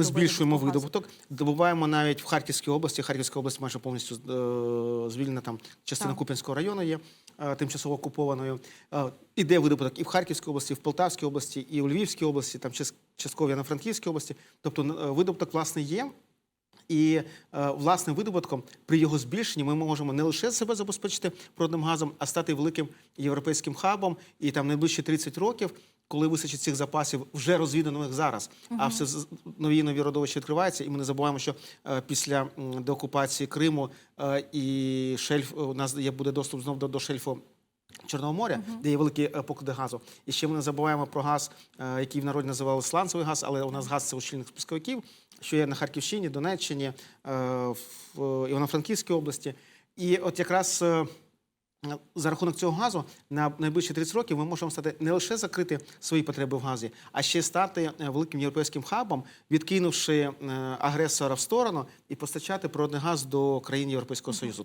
ми збільшуємо видобуток. Добуваємо навіть в Харківській області. Харківська область майже повністю е, звільнена. Там частина Так. Куп'янського району є е, тимчасово окупованою. Е, іде видобуток і в Харківській області, і в Полтавській області, і у Львівській області, там част- частково на Франківській області. Тобто видобуток власне є. І власним видобутком при його збільшенні ми можемо не лише себе забезпечити природним газом, а стати великим європейським хабом. І там найближчі 30 років, коли вистачить цих запасів, вже розвіданих зараз, а все нові нові родовища відкриваються. І ми не забуваємо, що е, після деокупації Криму е, і шельф у нас є буде доступ знов до, до шельфу. Чорного моря, де є великі е, поклади газу. І ще ми не забуваємо про газ, е, який в народі називали сланцевий газ, але у нас газ це ущільних спусковиків, що є на Харківщині, Донеччині, е, в Івано-Франківській області. І от якраз е, за рахунок цього газу на найближчі 30 років ми можемо стати не лише закрити свої потреби в газі, а ще стати е, великим європейським хабом, відкинувши е, агресора в сторону і постачати природний газ до країн Європейського Союзу.